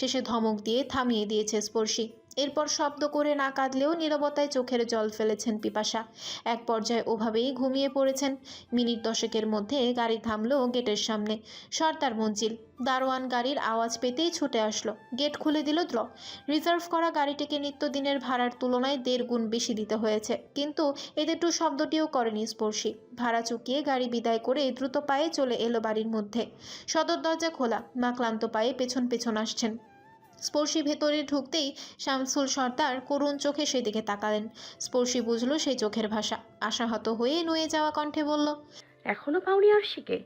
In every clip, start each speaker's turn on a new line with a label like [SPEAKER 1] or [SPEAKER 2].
[SPEAKER 1] শেষে ধমক দিয়ে থামিয়ে দিয়েছে স্পর্শী। এরপর শব্দ করে না কাঁদলেও নীরবতায় চোখের জল ফেলেছেন পিপাসা। এক পর্যায়ে ওভাবেই ঘুমিয়ে পড়েছেন। মিনিট দশেকের মধ্যে গাড়ি থামলো গেটের সামনে। সর্দার মঞ্জিল, দারোয়ান গাড়ির আওয়াজ পেতেই ছুটে আসলো। গেট খুলে দিল দ্র রিজার্ভ করা গাড়িটিকে নিত্যদিনের ভাড়ার তুলনায় দেড় গুণ বেশি দিতে হয়েছে। কিন্তু এদের টু শব্দটিও করেনি স্পর্শী। ভাড়া চুকিয়ে গাড়ি বিদায় করে দ্রুত পায়ে চলে এলো বাড়ির মধ্যে। সদর দরজা খোলা। মা ক্লান্ত পায়ে পেছন পেছন আসছেন। স্পর্শী ভেতরে ঢুকতেই শামসুল সর্দার করুণ চোখে সেদিকে তাকালেন। স্পর্শী বুঝলো সেই চোখের ভাষা। আশাহত হয়ে নুয়ে যাওয়া কণ্ঠে বলল
[SPEAKER 2] এখনও পাওনি আরশিকে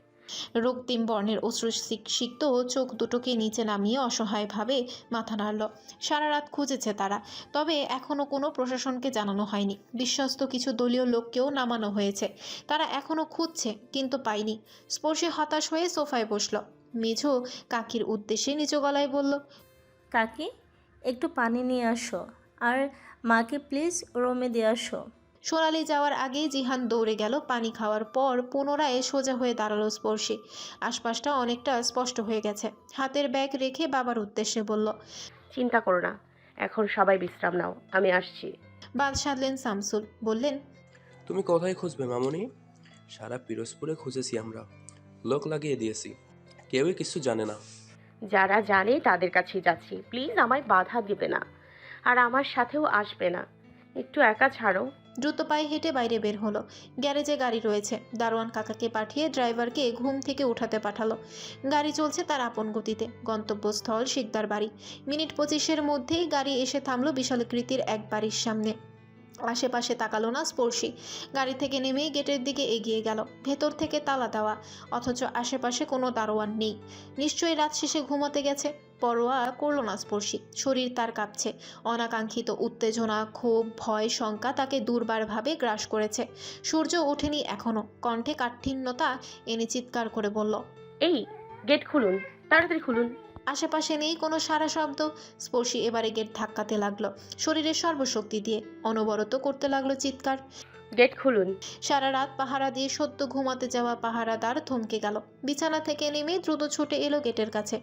[SPEAKER 1] রক্তিম বর্ণের অশ্রু সিক্ত চোখ দুটোকে নিচে নামিয়ে অসহায়ভাবে মাথা নাড়ল। সারা রাত খুঁজেছে তারা তবে এখনও কোনো প্রশাসনকে জানানো হয়নি। বিশ্বস্ত কিছু দলীয় লোককেও নামানো হয়েছে। তারা এখনও খুঁজছে কিন্তু পায়নি। স্পর্শে হতাশ হয়ে সোফায় বসল। মেঝো কাকির উদ্দেশ্যে নিচু গলায় বলল
[SPEAKER 3] কাকি একটু পানি নিয়ে আসো। আর মাকে প্লিজ রুমে দিয়ে আসো।
[SPEAKER 1] সোনালি যাওয়ার আগে জিহান দৌড়ে গেল পানি খাওয়ার পর পুনরায় সোজা হয়ে দাঁড়াল স্পর্শী। আশপাশটা অনেকটা স্পষ্ট হয়ে গেছে। হাতের ব্যাগ রেখে বাবার উদ্দেশ্যে বলল
[SPEAKER 2] চিন্তা করো না এখন সবাই বিশ্রাম নাও আমি আসছি।
[SPEAKER 1] বাদ সাধলেন শামসুল বললেন
[SPEAKER 4] তুমি কোথায় খুঁজবে মামুনি? সারা পিরোজপুরে খুঁজেছি আমরা। লোক লাগিয়ে দিয়েছি। কেউই কিছু জানে না।
[SPEAKER 2] যারা জানে তাদের কাছেই যাচ্ছি। প্লিজ আমায় বাধা দিবে না। আর আমার সাথেও আসবে না। একটু একা ছাড়ো।
[SPEAKER 1] দ্রুত পায়ে হেঁটে বাইরে বের হলো। গ্যারেজে গাড়ি রয়েছে। দারোয়ান কাকাকে পাঠিয়ে ড্রাইভারকে ঘুম থেকে উঠাতে পাঠালো। গাড়ি চলছে তার আপন গতিতে। গন্তব্যস্থল শিকদার বাড়ি। মিনিট পঁচিশের মধ্যেই গাড়ি এসে থামলো বিশালকৃতির এক বাড়ির সামনে। আশেপাশে তাকালো না স্পর্শী। গাড়ি থেকে নেমেই গেটের দিকে এগিয়ে গেল। ভেতর থেকে তালা দেওয়া, অথচ আশেপাশে কোনো দারোয়ান নেই। নিশ্চয়ই রাত শেষে ঘুমাতে গেছে। পরোয়া করল না স্পর্শী। শরীর তার কাঁপছে। অনাকাঙ্ক্ষিত উত্তেজনা, ক্ষোভ, ভয়, শঙ্কা তাকে দুর্বারভাবে গ্রাস করেছে। সূর্য ওঠেনি এখনও। কণ্ঠে কাঠিন্যতা এনে চিৎকার করে বলল,
[SPEAKER 2] এই, গেট খুলুন, তাড়াতাড়ি খুলুন।
[SPEAKER 1] আশেপাশে নেই কোনো সারা শব্দ। স্পর্শী এবারে গেট ধাক্কাতে লাগল। শরীরের সর্বশক্তি দিয়ে অনবরত করতে লাগল চিৎকার।
[SPEAKER 2] গেট খুলুন।
[SPEAKER 1] সারা রাত পাহারা দিয়ে সদ্য ঘুমাতে যাওয়া পাহারাদার থমকে গেল। বিছানা থেকে নেমে দ্রুত ছুটে এলো গেটের কাছে।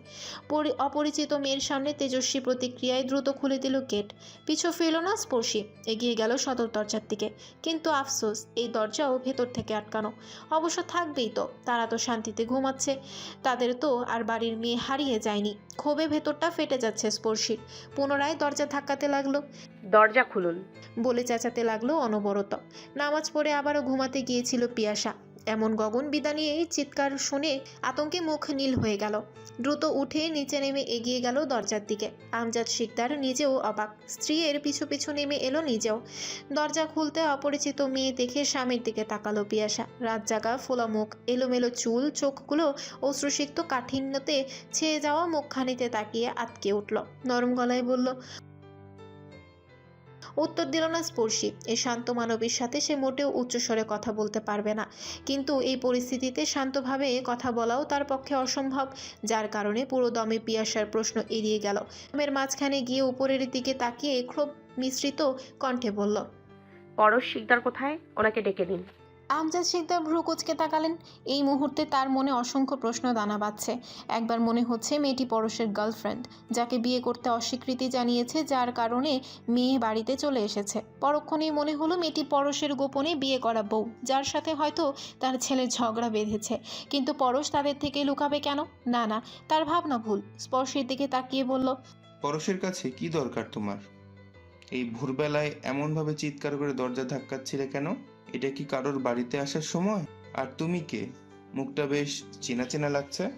[SPEAKER 1] পরি- অপরিচিত মেয়ের সামনে তেজস্বী প্রতিক্রিয়ায় দ্রুত খুলে দিল গেট। পিছু ফিরল না স্পর্শী। এগিয়ে গেল সদর দরজার দিকে। কিন্তু আফসোস এই দরজাও ভেতর থেকে আটকানো। অবশ্য থাকবেই তো তারা তো শান্তিতে ঘুমাচ্ছে। তাদের তো আর বাড়ির মেয়ে হারিয়ে যায়নি। ক্ষোভে ভেতরটা ফেটে যাচ্ছে স্পর্শীর। পুনরায় দরজা ধাক্কাতে লাগল।
[SPEAKER 2] দরজা খুলুন।
[SPEAKER 1] বলে চেঁচাতে লাগল অনবরত। নামাজ পড়ে আবারও ঘুমাতে গিয়েছিল পিয়াসা। এমন গগন বিদানি এই চিৎকার শুনে আতঙ্কে মুখ নীল হয়ে গেল। দ্রুত উঠে নিচে নেমে এগিয়ে গেল দরজার দিকে। আমজাদ শিকদার নিজেও অবাক। স্ত্রীর পিছু পিছু নেমে এলো নিজেও। দরজা খুলতে অপরিচিত মেয়ে দেখে স্বামীর দিকে তাকালো পিয়াসা। রাত জাগা ফোলা মুখ, এলোমেলো চুল, চোখগুলো অশ্রুসিক্ত কাঠিন্যতে ছেয়ে যাওয়া মুখখানিতে তাকিয়ে আটকে উঠল। নরম গলায় বলল উত্তর দিল না স্পর্শী। এই শান্ত মানবীর সাথে সে মোটেও উচ্চস্বরে কথা বলতে পারবে না। কিন্তু এই পরিস্থিতিতে শান্তভাবে কথা বলাও তার পক্ষে অসম্ভব। যার কারণে পুরো দমে পিয়াসার প্রশ্ন এড়িয়ে গেল। দমের মাঝখানে গিয়ে উপরের দিকে তাকিয়ে ক্ষোভ মিশ্রিত কণ্ঠে বলল,
[SPEAKER 2] পরশ শিকদার কোথায়? ওনাকে ডেকে দিন
[SPEAKER 1] আমজাদ শিকদার ভ্রু কুচকে তাকালেন। এই মুহূর্তে তার মনে অসংখ্য প্রশ্ন দানা বাঁধছে। একবার মনে হচ্ছে মেয়েটি পরশের গার্লফ্রেন্ড যাকে বিয়ে করতে অস্বীকৃতি জানিয়েছে, যার কারণে মেয়ে বাড়িতে চলে এসেছে। পরক্ষণেই মনে হলো মেয়েটি পরশের গোপনে বিয়ে করা বউ, যার সাথে হয়তো তার ছেলের ঝগড়া বেঁধেছে। কিন্তু পরশ তাদের থেকে লুকাবে কেন? না না, তার ভাবনা ভুল। স্পর্শের দিকে তাকিয়ে বলল,
[SPEAKER 5] পরশের কাছে কি দরকার তোমার? এই ভোরবেলায় এমনভাবে চিৎকার করে দরজা ধাক্কাচ্ছিলে কেন? এটা কি কারোর বাড়িতে আসার সময়? আর তুমি কে? মুখটা বেশ চেনা চেনা লাগছে।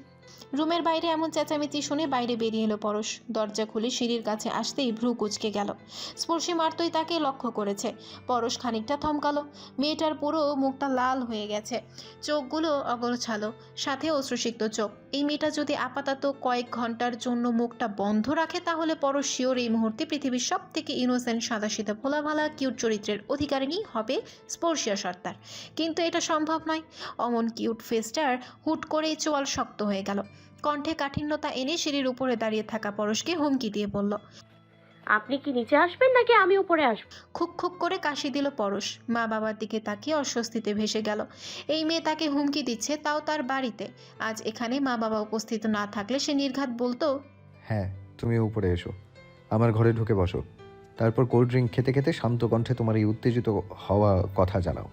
[SPEAKER 1] রুমের বাইরে এমন চেঁচামেচি শুনে বাইরে বেরিয়ে এলো পরশ। দরজা খুলে সিঁড়ির কাছে আসতেই ভ্রু কুচকে গেল। স্পর্শী মারতই তাকে লক্ষ্য করেছে। পরশ খানিকটা থমকালো। মেয়েটার পুরো মুখটা লাল হয়ে গেছে। চোখগুলো অগোছালো, সাথে অশ্রুসিক্ত চোখ। এই মেয়েটা যদি আপাতত কয়েক ঘণ্টার জন্য মুখটা বন্ধ রাখে, তাহলে পরশ শিওর এই মুহূর্তে পৃথিবীর সব থেকে ইনোসেন্ট সাদাসিধা, ভোলাভালা কিউট চরিত্রের অধিকারিণী হবে স্পর্শিয়া সর্দার। কিন্তু এটা সম্ভব নয়। অমন কিউট ফেসটার হুট করেই চোয়াল শক্ত হয়ে গেল। কণ্ঠে কাঠিন্যতা এনে সিঁড়ির উপরে দাঁড়িয়ে থাকা পরশকে হুমকি দিয়ে বলল
[SPEAKER 2] আপনি কি নিচে আসবেন নাকি আমি উপরে আসব?
[SPEAKER 1] খুক খুক করে কাশি দিল পরশ। মা বাবার দিকে তাকিয়ে অস্বস্তিতে ভেসে গেল। এই মেয়ে তাকে হুমকি দিচ্ছে তাও তার বাড়িতে। আজ এখানে মা বাবা উপস্থিত না থাকলে সে নির্ঘাত বলতো
[SPEAKER 6] হ্যাঁ তুমি উপরে এসো। আমার ঘরে ঢুকে বসো। তারপর কোল্ড ড্রিঙ্ক খেতে খেতে শান্ত কণ্ঠে তোমার এই উত্তেজিত হওয়া কথা জানাও।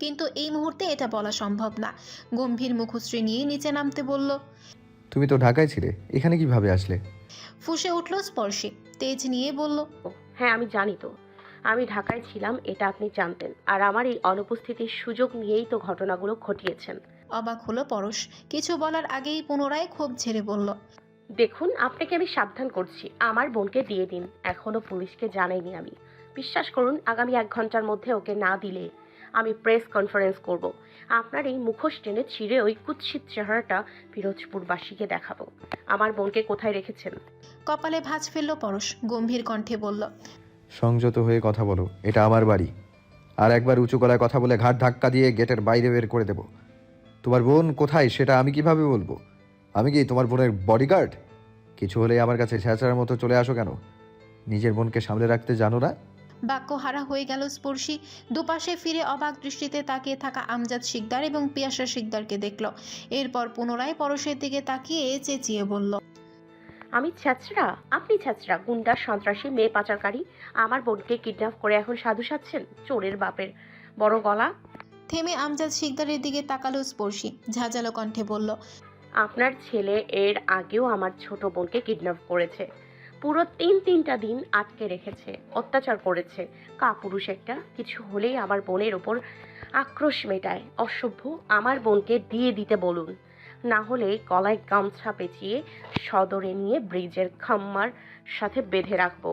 [SPEAKER 1] কিন্তু এই মুহূর্তে এটা বলা সম্ভব না। গম্ভীর মুখশ্রী নিয়ে নিচে নামতে বলল
[SPEAKER 6] তুমি তো ঢাকায় ছিলে এখানে কীভাবে আসলে?
[SPEAKER 1] ফুসে উঠল স্পর্শী তেজ নিয়ে বলল
[SPEAKER 2] হ্যাঁ আমি জানি তো। আমি ঢাকায় ছিলাম এটা আপনি জানতেন। আর আমার এই অনুপস্থিতির সুযোগ নিয়েই তো ঘটনাগুলো ঘটিয়েছেন।
[SPEAKER 1] অবাক হলো পরশ কিছু বলার আগেই পুনরায় ক্ষোভ ঝেড়ে বলল
[SPEAKER 2] দেখুন আপনাকে আমি সাবধান করছি আমার বোনকে দিয়ে দিন এখনও পুলিশকে জানাইনি আমি। বিশ্বাস করুন আগামী এক ঘণ্টার মধ্যে ওকে না দিলে আমি প্রেস কনফারেন্স করব। আপনার এই মুখোশ টেনে ছিঁড়ে ওই কুৎসিত চেহারাটা পিরোজপুরবাসীকে দেখাবো। আমার বোনকে কোথায় রেখেছেন?
[SPEAKER 1] কপালে ভাঁজ ফেলল পরশ গম্ভীর কণ্ঠে বলল
[SPEAKER 6] সংযত হয়ে কথা বলো এটা আমার বাড়ি। আর একবার উঁচু গলায় কথা বলে ঘাট ধাক্কা দিয়ে গেটের বাইরে বের করে দেব। তোমার বোন কোথায় সেটা আমি কীভাবে বলব? আমি কি তোমার বোনের বডিগার্ড কিছু হলে আমার কাছে ছেঁচড়ার মতো চলে আসো কেন? নিজের বোনকে সামলে রাখতে জানো না?
[SPEAKER 1] বাক্যহারা হয়ে গেল স্পর্শী। দুপাশে ফিরে অবাক দৃষ্টিতে তাকিয়ে থাকা আমজাদ শিকদার এবং পিয়াসা শিকদারকে দেখল। এরপর পুনরায় পরশের দিকে তাকিয়ে চেঁচিয়ে বলল
[SPEAKER 2] আমি ছ্যাচরা আপনি ছ্যাচরা গুন্ডা সন্ত্রাসী মেয়ে পাচারকারী আমার বোনকে কিডন্যাপ করে এখন সাধু সাচ্ছেন চোরের বাপের বড় গলা?
[SPEAKER 1] থেমে আমজাদ শিকদারের দিকে তাকালো স্পর্শী। ঝাঁঝালো কণ্ঠে বলল
[SPEAKER 2] আপনার ছেলে এর আগেও আমার ছোট বোনকে কিডন্যাপ করেছে। পুরো তিন তিনটা দিন আটকে রেখেছে, অত্যাচার করেছে। কাপুরুষ একটা, কিছু হলেই আমার বোনের ওপর আক্রোশ মেটায়। অসভ্য, আমার বোনকে দিয়ে দিতে বলুন। না হলে গলায় গামছা পেঁচিয়ে সদরে নিয়ে ব্রিজের খাম্মার সাথে বেঁধে রাখব।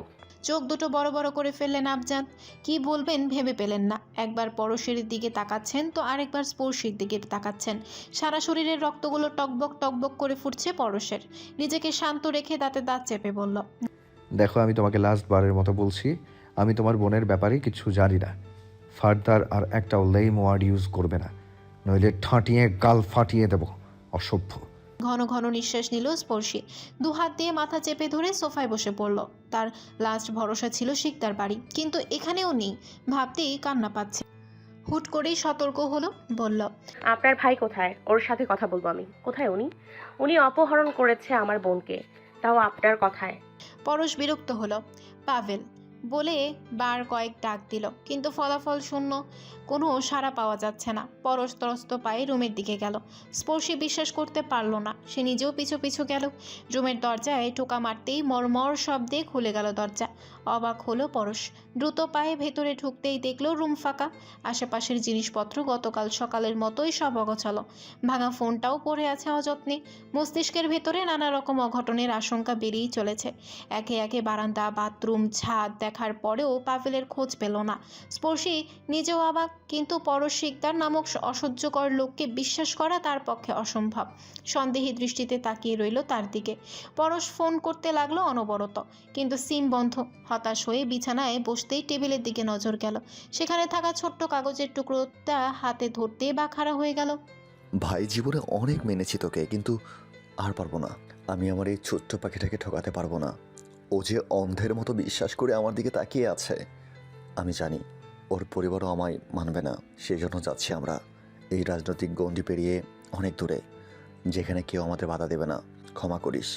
[SPEAKER 1] চোখ দুটো বড় বড় করে ফেললেন আবজাদ কি বলবেন ভেবে পেলেন না। একবার পরশের দিকে তাকাচ্ছেন তো আরেকবার স্পর্শীর দিকে তাকাচ্ছেন। সারা শরীরের রক্তগুলো টকবক টকবক করে ফুটছে পরশের। নিজেকে শান্ত রেখে দাঁতে দাঁত চেপে বলল,
[SPEAKER 6] দেখো, আমি তোমাকে লাস্ট বারের মতো বলছি, আমি তোমার বোনের ব্যাপারে কিছু জানি না। ফার্দার আর একটাও লেম ওয়ার্ড ইউজ করবে না। নইলে ঠাঁটিয়ে গাল ফাটিয়ে দেব। অসভ্য।
[SPEAKER 1] ঘন ঘন নিঃশ্বাস নিল স্পর্শী। দু হাত দিয়ে মাথা চেপে ধরে সোফায় বসে পড়ল। তার লাস্ট ভরসা ছিল শিকদার বাড়ি কিন্তু এখানেও নেই। ভাবতেই কান্না পাচ্ছে। হুট করেই সতর্ক হলো বলল
[SPEAKER 2] আপনার ভাই কোথায়? ওর সাথে কথা বলব আমি। কোথায় উনি? উনি অপহরণ করেছে আমার বোনকে। তাও আপনার কথায়।
[SPEAKER 1] পরশ বিরক্ত হলো। পাভেল বলে বার কয়েক ডাক দিল কিন্তু ফলাফল শূন্য। কোনো সাড়া পাওয়া যাচ্ছে না। পরশ ত্রস্ত পায়ে রুমের দিকে গেল। স্পর্শী বিশ্বাস করতে পারল না। সে নিজেও পিছু পিছু গেল। রুমের দরজায় টোকা মারতেই মরমর শব্দে খুলে গেল দরজা। অবাক হলো পরশ। দ্রুত পায়ে ভেতরে ঢুকতেই দেখল রুম ফাঁকা। আশেপাশের জিনিসপত্র গতকাল সকালের মতোই সব অগোছালো। ভাঙা ফোনটাও পড়ে আছে অযত্নে। মস্তিষ্কের ভেতরে নানা রকম অঘটনের আশঙ্কা বেরিয়েই চলেছে। একে একে বারান্দা, বাথরুম, ছাদ দেখার পরেও পাভেলের খোঁজ পেল না। স্পর্শী নিজেও অবাক। কিন্তু পরশ শিকদার নামক অসহ্যকর লোককে বিশ্বাস করা তার পক্ষে অসম্ভব। সন্দেহী দৃষ্টিতে তাকিয়ে রইল তার দিকে। পরশ ফোন করতে লাগল অনবরত। কিন্তু সিম বন্ধ। হতাশ হয়ে বিছানায় বসতেই টেবিলের দিকে নজর গেল। সেখানে থাকা ছোট্ট কাগজের টুকরোটা হাতে ধরতে বা খাড়া হয়ে গেল।
[SPEAKER 7] ভাই, জীবনে অনেক মেনেছি তোকে, কিন্তু আর পারব না। আমি আমার এই ছোট্ট পাখিটাকে ঠকাতে পারব না। ও যে অন্ধের মতো বিশ্বাস করে আমার দিকে তাকিয়ে আছে, আমি জানি। ওর পরিবারও আমায় মানবে না। সেই জন্য যাচ্ছি আমরা। এই রাজনৈতিক গণ্ডি পেরিয়ে অনেক দূরে, যেখানে কেউ আমাদের বাধা দেবে না। ক্ষমা করিস।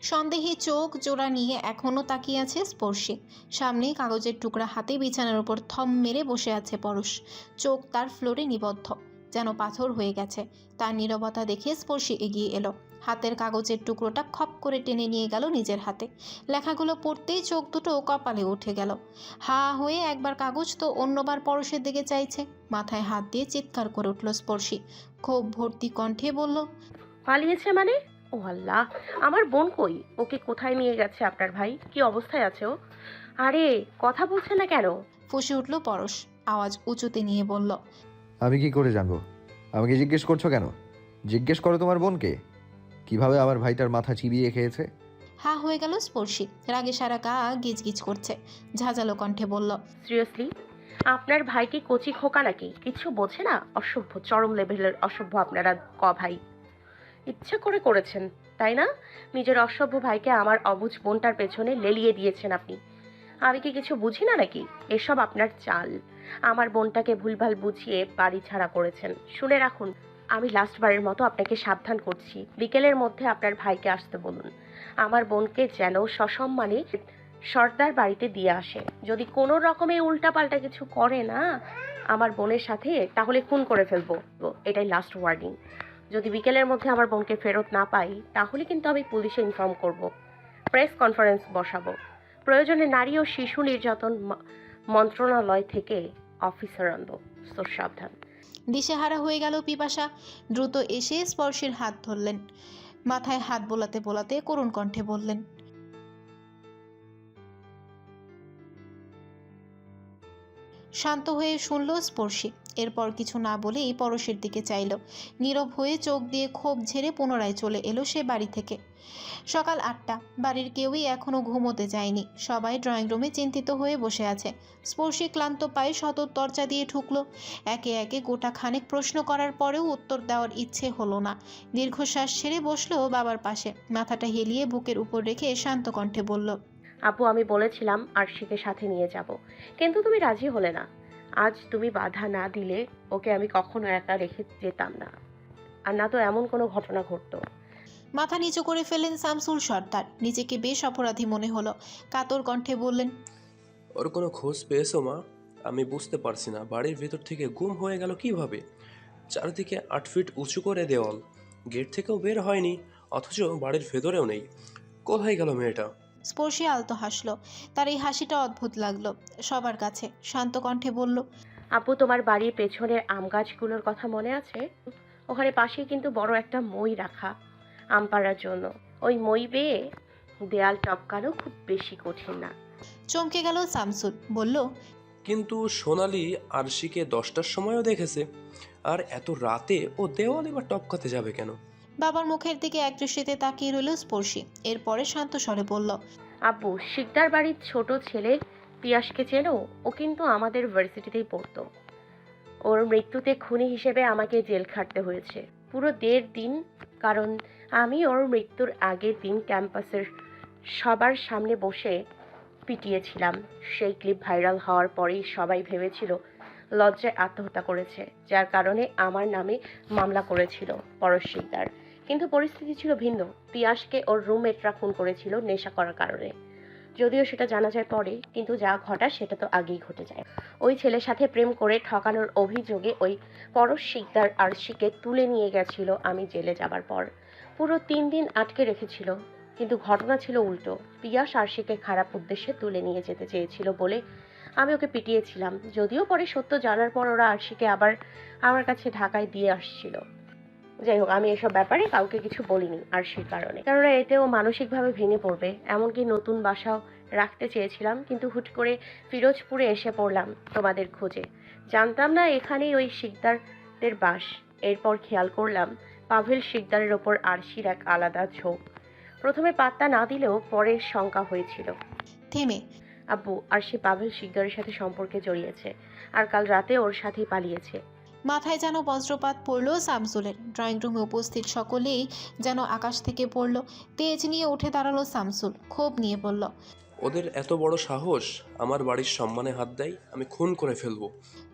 [SPEAKER 1] সন্দেহে চোখ জোড়া নিয়ে এখনও তাকিয়ে আছে স্পর্শী। সামনেই কাগজের টুকরা হাতে বিছানার উপর থম মেরে বসে আছে পরশ। চোখ তার ফ্লোরে নিবদ্ধ, যেন পাথর হয়ে গেছে। তার নীরবতা দেখে স্পর্শী এগিয়ে এলো। হাতের কাগজের টুকরোটা খপ করে টেনে নিয়ে গেল নিজের হাতে। লেখাগুলো পড়তেই চোখ দুটো কপালে উঠে গেল। হা হয়ে একবার কাগজ তো অন্যবার পরশের দিকে চাইছে। মাথায় হাত দিয়ে চিৎকার করে উঠল স্পর্শী। ক্ষোভ ভর্তি কণ্ঠে বলল
[SPEAKER 2] পালিয়েছে মানে? ও আল্লাহ আমার বোন কই? ওকে কোথায় নিয়ে গেছে আপনার ভাই? কি অবস্থায় আছে ও? আরে কথা বলছে না কেন?
[SPEAKER 1] ফুসে উঠল পরশ। আওয়াজ উঁচুতে নিয়ে বলল
[SPEAKER 6] আমি কি করে জানব? আমাকে জিজ্ঞেস করছ কেন? জিজ্ঞেস করো তোমার বোনকে। কীভাবে আমার ভাইটার মাথা চিবিয়ে খেয়েছে?
[SPEAKER 1] হা হয়ে গেল স্পর্শী। রাগে সারা গা গিজগিজ করছে। ঝাঁঝালো কণ্ঠে বলল
[SPEAKER 2] সিরিয়াসলি আপনার ভাই কি কচি খোকা নাকি? কিছু বোঝে না? অসভ্য চরম লেভেলের অসভ্য আপনারা ক ভাই? ইচ্ছা করে করেছেন তাই না? নিজের অসভ্য ভাইকে আমার অবুঝ বোনটার পেছনে লেলিয়ে দিয়েছেন আপনি। আমি কি কিছু বুঝি না নাকি? এসব আপনার চাল। আমার বোনটাকে ভুলভাল বুঝিয়ে বাড়ি ছাড়া করেছেন। শুনে রাখুন আমি লাস্টবারের মতো আপনাকে সাবধান করছি। বিকেলের মধ্যে আপনার ভাইকে আসতে বলুন। আমার বোনকে যেন সসম্মানে সর্দার বাড়িতে দিয়ে আসে। যদি কোনো রকমে উল্টাপাল্টা কিছু করে না আমার বোনের সাথে, তাহলে খুন করে ফেলব। এটাই লাস্ট ওয়ার্নিং যদি বিকেলের মধ্যে আমার বোনকে ফেরত না পাই, তাহলে কিন্তু আমি পুলিশে ইনফর্ম করব। প্রেস কনফারেন্স বসাবো। প্রয়োজনে নারী ও শিশু নির্যাতন মন্ত্রণালয় থেকে অফিসার আনব। তো সাবধান।
[SPEAKER 1] দিশেহারা হয়ে গেল পিপাসা। দ্রুত এসে স্পর্শের হাত ধরলেন। মাথায় হাত বোলাতে বোলাতে করুণ কণ্ঠে বললেন, শান্ত হয়ে শুনল স্পর্শী। এরপর কিছু না বলেই পরশের দিকে চাইল। নীরব হয়ে চোখ দিয়ে ক্ষোভ ঝেড়ে পুনরায় চলে এলো সে বাড়ি থেকে। সকাল আটটা, বাড়ির কেউই এখনও ঘুমোতে যায়নি। সবাই ড্রয়িং রুমে চিন্তিত হয়ে বসে আছে। স্পর্শী ক্লান্ত পায়ে সতত দরজা দিয়ে ঢুকলো একে একে গোটা খানেক প্রশ্ন করার পরেও উত্তর দেওয়ার ইচ্ছে হলো না। দীর্ঘশ্বাস ছেড়ে বসল বাবার পাশে। মাথাটা হেলিয়ে বুকের উপর রেখে শান্ত কণ্ঠে বলল,
[SPEAKER 2] আপু, আমি বলেছিলাম আরশিকে সাথে নিয়ে যাব। কিন্তু তুমি রাজি হলে না। আজ তুমি বাধা না দিলে ওকে আমি কখনো একা রেখে যেতাম না। আর না তো এমন কোনো ঘটনা ঘটতো।
[SPEAKER 1] মাথা নিচু করে ফেলেন শামসুল সর্দার। নিজেকে বেশ অপরাধী মনে হলো। কাতর কণ্ঠে বললেন
[SPEAKER 4] ওর কোনো খোঁজ পেয়েছ মা? আমি বুঝতে পারছি না। বাড়ির ভেতর থেকে গুম হয়ে গেল কীভাবে? চারিদিকে আট ফিট উঁচু করে দেওয়াল। গেট থেকেও বের হয়নি অথচ বাড়ির ভেতরেও নেই। কোথায় গেল মেয়েটা?
[SPEAKER 1] স্পর্শী আলতো হাসলো। তার এই হাসিটা অদ্ভুত লাগল। সবার কাছে শান্ত কণ্ঠে বলল
[SPEAKER 2] আপু তোমার বাড়ির পেছনের আম গাছগুলোর কথা মনে আছে? ওখানে পাশে কিন্তু বড় একটা মই রাখা আম পাড়ার জন্য। ওই মই বেয়ে দেয়াল টপকানো খুব বেশি কঠিন না।
[SPEAKER 1] চমকে গেল শামসুল বলল
[SPEAKER 4] কিন্তু সোনালি আরশিকে দশটার সময়ও দেখেছে। আর এত রাতে ও দেওয়াল এবার টপকাতে যাবে কেন?
[SPEAKER 1] বাবার মুখের দিকে এক দৃষ্টিতে তাকিয়ে রইল স্পর্শী। এরপরে শান্ত স্বরে বলল
[SPEAKER 2] আব্বু শিকদার বাড়ির ছোট ছেলে পিয়াসকে চেনো? ও কিন্তু আমাদের ভার্সিটিতেই পড়তো। ওর মৃত্যুতে খুনি হিসেবে আমাকে জেল খাটতে হয়েছে। পুরো দেড় দিন, কারণ আমি ওর মৃত্যুর আগের দিন ক্যাম্পাসের সবার সামনে বসে পিটিয়েছিলাম। সেই ক্লিপ ভাইরাল হওয়ার পরেই সবাই ভেবেছিল, লজ্জায় আত্মহত্যা করেছে, যার কারণে আমার নামে মামলা করেছিল পরশ শিকদার। কিন্তু পরিস্থিতি ছিল ভিন্ন। পিয়াসকে ওর রুমমেটরা খুন করেছিল নেশা করার কারণে। যদিও সেটা জানা যায় পরে, কিন্তু যা ঘটা সেটা তো আগেই ঘটে যায়। ওই ছেলের সাথে প্রেম করে ঠকানোর অভিযোগে ওই পরশ শিকদার আরশিকে তুলে নিয়ে গেছিল আমি জেলে যাবার পর। পুরো তিন দিন আটকে রেখেছিল, কিন্তু ঘটনা ছিল উল্টো। পিয়াস আরশিকে খারাপ উদ্দেশ্যে তুলে নিয়ে যেতে চেয়েছিল বলে আমি ওকে পিটিয়েছিলাম। যদিও পরে সত্য জানার পর ওরা আরশিকে আবার আমার কাছে ঢাকায় দিয়ে আসছিল। যাই হোক আমি এসব ব্যাপারে কাউকে কিছু বলিনি আরশির কারণে। কেননা এতেও মানসিকভাবে ভেঙে পড়বে এমনকি নতুন বাসাও রাখতে চেয়েছিলাম কিন্তু হুট করে ফিরোজপুরে এসে পড়লাম তোমাদের খোঁজে। জানতাম না এখানেই ওই শিকদারদের বাস। এরপর খেয়াল করলাম পাভেল শিকদারের ওপর আরশির এক আলাদা ঝোঁক প্রথমে পাত্তা না দিলেও পরে শঙ্কা হয়েছিল।
[SPEAKER 1] থেমে।
[SPEAKER 2] আব্বু আরশি পাভেল শিকদারের সাথে সম্পর্কে জড়িয়েছে আর কাল রাতে ওর সাথেই পালিয়েছে।
[SPEAKER 1] মাথায় যেন বজ্রপাত পড়ল শামসুলের ড্রয়িং রুমে উপস্থিত সকলেই যেন আকাশ থেকে পড়ল। তেজ নিয়ে উঠে দাঁড়াল শামসুল ক্ষোভ নিয়ে বলল
[SPEAKER 4] ওদের এত বড় সাহস আমার বাড়ির সম্মানে হাত দেয় আমি খুন করে ফেলব।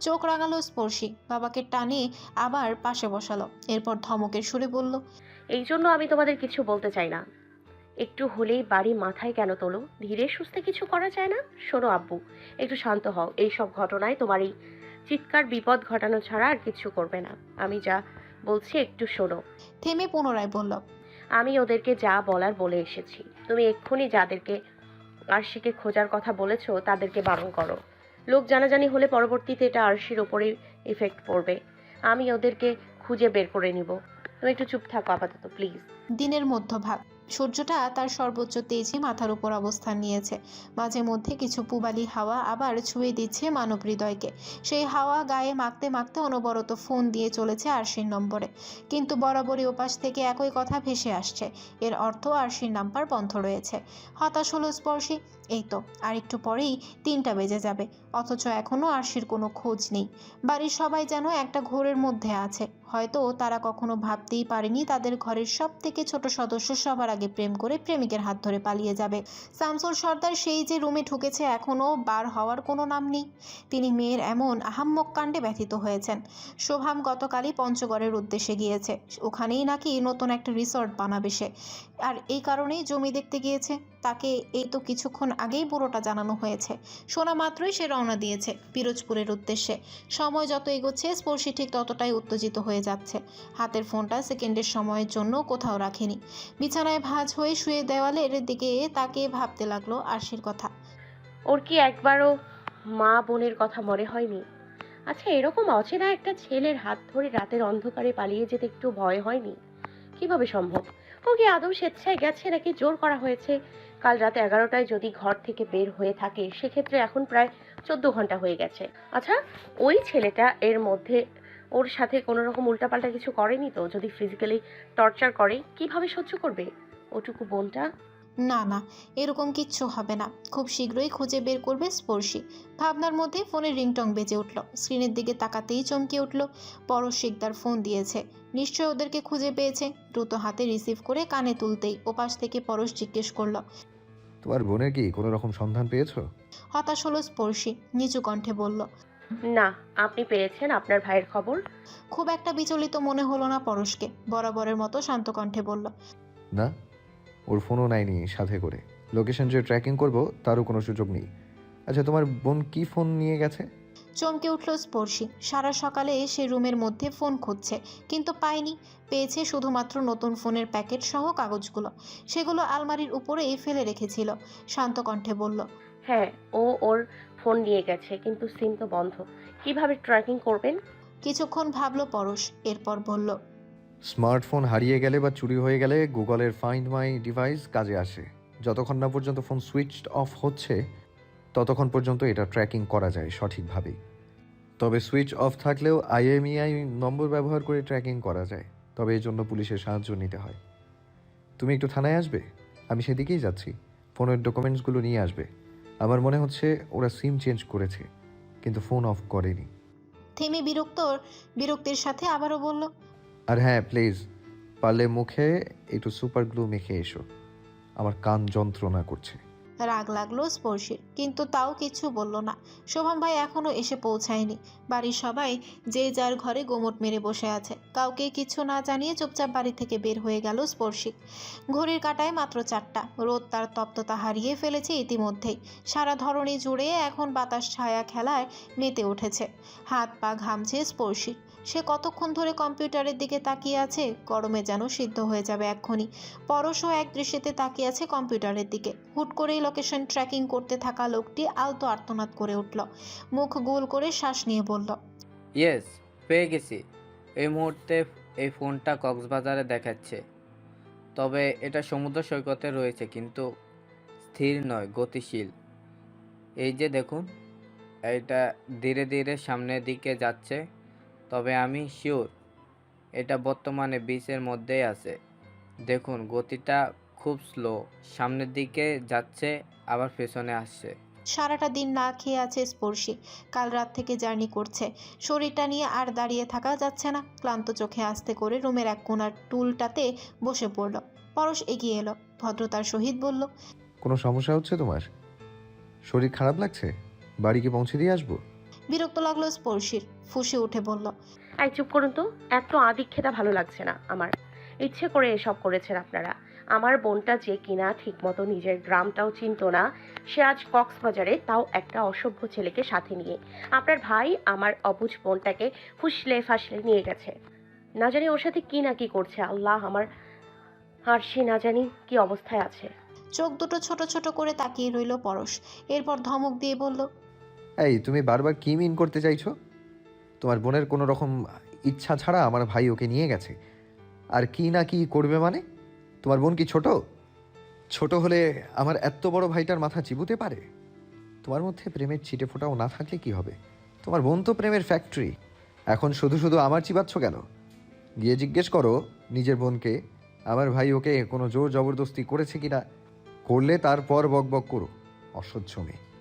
[SPEAKER 1] চোখ রাঙালো স্পর্শী বাবাকে টানে আবার পাশে বসালো এরপর ধমকের সুরে বলল
[SPEAKER 2] এই জন্য আমি তোমাদের কিছু বলতে চাই না। একটু হলেই বাড়ি মাথায় কেন তোলো? ধীরে সুস্থে কিছু করা যায় না? শোনো আব্বু একটু শান্ত হও এই সব ঘটনায় তোমার এই চিৎকার বিপদ ঘটানো ছাড়া আর কিছু করবে না। আমি যা বলছি একটু শোনো।
[SPEAKER 1] থেমে পুনরায় বলল
[SPEAKER 2] আমি ওদেরকে যা বলার বলে এসেছি। তুমি এক্ষুনি যাদেরকে আরশিকে খোঁজার কথা বলেছ তাদেরকে বারণ করো। লোক জানাজানি হলে পরবর্তীতে এটা আরশির ওপরে ইফেক্ট পড়বে। আমি ওদেরকে খুঁজে বের করে নিব। তুমি একটু চুপ থাকো আপাতত প্লিজ
[SPEAKER 1] দিনের মধ্যভাগ। সূর্যটা তার সর্বোচ্চ তেজে মাথার উপর অবস্থান নিয়েছে। মাঝে মধ্যে কিছু পুবালি হাওয়া আবার ছুঁয়ে দিচ্ছে মানব হৃদয়কে সেই হাওয়া গায়ে মাখতে মাখতে অনবরত ফোন দিয়ে চলেছে আরশির নম্বরে। কিন্তু বরাবরই ওপাশ থেকে একই কথা ভেসে আসছে। এর অর্থ আরশির নাম্বার বন্ধ রয়েছে। হতাশ হলো স্পর্শী। এই তো, আর একটু পরেই তিনটা বেজে যাবে। অথচ এখনও আরশির কোনো খোঁজ নেই। বাড়ির সবাই যেন একটা ঘোরের মধ্যে আছে। হয়তো তারা কখনো ভাবতেই পারেনি তাদের ঘরের সব থেকে ছোট সদস্য সবার আগে প্রেম করে প্রেমিকের হাত ধরে পালিয়ে যাবে। শামসুল সর্দার সেই যে রুমে ঢুকেছে এখনও বার হওয়ার কোনো নাম নেই। তিনি মেয়ের এমন আহাম্মক কাণ্ডে ব্যথিত হয়েছেন। শোভাম গতকালই পঞ্চগড়ের উদ্দেশ্যে গিয়েছে। ওখানেই নাকি নতুন একটা রিসর্ট বানাবে সে। আর এই কারণেই জমি দেখতে গিয়েছে। তাকে এই তো কিছুক্ষণ আগেই পুরোটা জানানো হয়েছে। শোনা মাত্রই সে রওনা দিয়েছে পিরোজপুরের উদ্দেশ্যে। সময় যত এগোচ্ছে, স্পর্শী ঠিক ততটাই উত্তেজিত হয়ে যাচ্ছে। হাতের ফোনটা সেকেন্ডের সময়ের জন্য কোথাও রাখেনি। বিছানায় ভাঁজ হয়ে শুয়ে দেওয়ালের দিকে তাকে ভাবতে লাগল আরশির কথা।
[SPEAKER 2] ওর কি একবারও মা বোনের কথা মনে হয়নি? আচ্ছা এরকম অচেনা একটা ছেলের হাত ধরে রাতের অন্ধকারে পালিয়ে যেতে একটু ভয় হয়নি? কীভাবে সম্ভব? ও কি আদৌ স্বেচ্ছায় গেছে নাকি জোর করা হয়েছে? কাল রাত এগারোটায় যদি ঘর থেকে বের হয়ে থাকে, সেক্ষেত্রে এখন প্রায় চোদ্দ ঘণ্টা হয়ে গেছে। আচ্ছা ওই ছেলেটা এর মধ্যে ওর সাথে কোনো রকম উল্টাপাল্টা কিছু করেনি তো? যদি ফিজিক্যালি টর্চার করে, কীভাবে সহ্য করবে? ওটুকু বোনটা
[SPEAKER 1] না না এরকম কিচ্ছু হবে না। খুব শীঘ্রই খুঁজে বের করবে স্পর্শী। ভাবনার মধ্যে ফোনের রিংটং বেজে উঠল। স্ক্রিনের দিকে তাকাতেই চমকে উঠল। পরশ শিকদার ফোন দিয়েছে। নিশ্চয় ওদেরকে খুঁজে পেয়েছে। দ্রুত হাতে রিসিভ করে কানে তুলতেই ওপাশ থেকে পরশ জিজ্ঞেস করল
[SPEAKER 6] তোমার বোনের কি কোনো রকম সন্ধান পেয়েছ?
[SPEAKER 1] হতাশ হলো স্পর্শী। নিচু কণ্ঠে বলল
[SPEAKER 2] না আপনি পেয়েছেন আপনার ভাইয়ের খবর।
[SPEAKER 1] খুব একটা বিচলিত মনে হলো না পরশকে। বরাবরের মতো শান্ত কণ্ঠে বলল
[SPEAKER 6] না ওর ফোনও নেয়নি সাথে করে। লোকেশন যে ট্র্যাকিং করব তারও কোনো সুযোগ নেই। আচ্ছা তোমার বোন কি ফোন নিয়ে গেছে?
[SPEAKER 1] চমকে উঠল স্পর্শী। সারা সকালে সে রুমের মধ্যে ফোন খুঁজছে কিন্তু পায়নি। পেয়েছে শুধুমাত্র নতুন ফোনের প্যাকেট সহ কাগজগুলো। সেগুলো আলমারির উপরেই ফেলে রেখেছিল। শান্ত কণ্ঠে বলল
[SPEAKER 2] হ্যাঁ ও ওর ফোন নিয়ে গেছে কিন্তু সিম তো বন্ধ। কীভাবে ট্র্যাকিং করবেন?
[SPEAKER 1] কিছুক্ষণ ভাবলো পরশ এরপর বলল
[SPEAKER 6] স্মার্টফোন হারিয়ে গেলে বা চুরি হয়ে গেলে গুগলের ফাইন্ড মাই ডিভাইস কাজে আসে। যতক্ষণ না পর্যন্ত ফোন সুইচ অফ হচ্ছে, ততক্ষণ পর্যন্ত এটা ট্র্যাকিং করা যায় সঠিকভাবেই। তবে সুইচ অফ থাকলেও আইএমইআই নম্বর ব্যবহার করে ট্র্যাকিং করা যায়। তবে এই জন্য পুলিশের সাহায্য নিতে হয়। তুমি একটু থানায় আসবে? আমি সেদিকেই যাচ্ছি। ফোনের ডকুমেন্টসগুলো নিয়ে আসবে। আমার মনে হচ্ছে ওরা সিম চেঞ্জ করেছে, কিন্তু ফোন অফ করেনি।
[SPEAKER 1] থেমে বিরক্ত বিরক্তির সাথে আবারও বলল
[SPEAKER 6] আর হ্যাঁ প্লিজ পারলে মুখে একটু সুপার গ্লু মেখে এসো। আমার কান যন্ত্রণা করছে।
[SPEAKER 1] রাগ লাগল স্পর্শীর, কিন্তু তাও কিছু বলল না। শোভম ভাই এখনও এসে পৌঁছায়নি। বাড়ির সবাই যে যার ঘরে গোমট মেরে বসে আছে। কাউকে কিছু না জানিয়ে চুপচাপ বাড়ি থেকে বের হয়ে গেল স্পর্শী ঘড়ির কাটায় মাত্র চারটা। রোদ তার তপ্ততা হারিয়ে ফেলেছে ইতিমধ্যেই। সারা ধরনী জুড়ে এখন বাতাস ছায়া খেলায় মেতে উঠেছে। হাত পা ঘামছে স্পর্শী সে কতক্ষণ ধরে কম্পিউটারের দিকে তাকিয়ে আছে? গরমে যেন সিদ্ধ হয়ে যাবে এক্ষুনি। পরশও এক দৃশ্যতে তাকিয়ে আছে কম্পিউটারের দিকে। হুট করেই লোকেশন ট্র্যাকিং করতে থাকা লোকটি আলতো আর্তনাদ করে উঠল। মুখ গোল করে শ্বাস নিয়ে বলল,
[SPEAKER 8] ইয়েস, পেয়ে গেছি। এই মুহূর্তে এই ফোনটা কক্সবাজারে দেখাচ্ছে। তবে এটা সমুদ্র সৈকতে রয়েছে, কিন্তু স্থির নয়, গতিশীল। এই যে দেখুন, এটা ধীরে ধীরে সামনের দিকে যাচ্ছে। তবে আমি শিওর এটা বর্তমানে বিচের মধ্যেই আছে। দেখুন গতিটা খুব স্লো সামনের দিকে যাচ্ছে আবার পেছনে আসছে।
[SPEAKER 1] সারাটা দিন না খেয়ে আছে স্পর্শী কাল রাত থেকে জার্নি করছে। শরীরটা নিয়ে আর দাঁড়িয়ে থাকা যাচ্ছে না। ক্লান্ত চোখে আস্তে করে রুমের এক কোনার টুলটাতে বসে পড়ল। পরশ এগিয়ে এলো ভদ্রতার সহিত বলল
[SPEAKER 6] কোনো সমস্যা হচ্ছে তোমার? শরীর খারাপ লাগছে? বাড়ি কি পৌঁছে দিয়ে আসব?
[SPEAKER 1] বিরক্ত লাগল স্পর্শীর ফুসে উঠে বলল
[SPEAKER 2] এই চুপ করুন তো এত আদিক্ষেতা ভালো লাগছে না আমার। ইচ্ছে করে এসব করেছেন আপনারা। আমার বোনটা যে কিনা ঠিকমতো নিজের গ্রামটাও চিনতো না সে আজ কক্সবাজারে তাও একটা অসভ্য ছেলেকে সাথে নিয়ে। আপনার ভাই আমার অবুজ বোনটাকে ফুসলে ফাসলে নিয়ে গেছে। না জানি ওর সাথে কি না কি করছে আল্লাহ আমার আর সে না জানি কি অবস্থায় আছে।
[SPEAKER 1] চোখ দুটো ছোট ছোট করে তাকিয়ে রইল পরশ। এরপর ধমক দিয়ে বলল
[SPEAKER 6] এই, তুমি বারবার কি মিন করতে চাইছো? তোমার বোনের কোনো রকম ইচ্ছা ছাড়া আমার ভাই ওকে নিয়ে গেছে। আর কি না কি করবে মানে? তোমার বোন কি ছোট? ছোট হলে আমার এত বড় ভাইটার মাথা চিবুতে পারে? তোমার মধ্যে প্রেমের ছিটে ফোটাও না থাকলে কি হবে? তোমার বোন তো প্রেমের ফ্যাক্টরি এখন শুধু শুধু আমার চিবাচ্ছ কেন? গিয়ে জিজ্ঞেস করো নিজের বোনকে, আমার ভাই ওকে কোনো জোর জবরদস্তি করেছে কিনা? করলে তারপর বক বক করো, অসহ্য মেয়ে।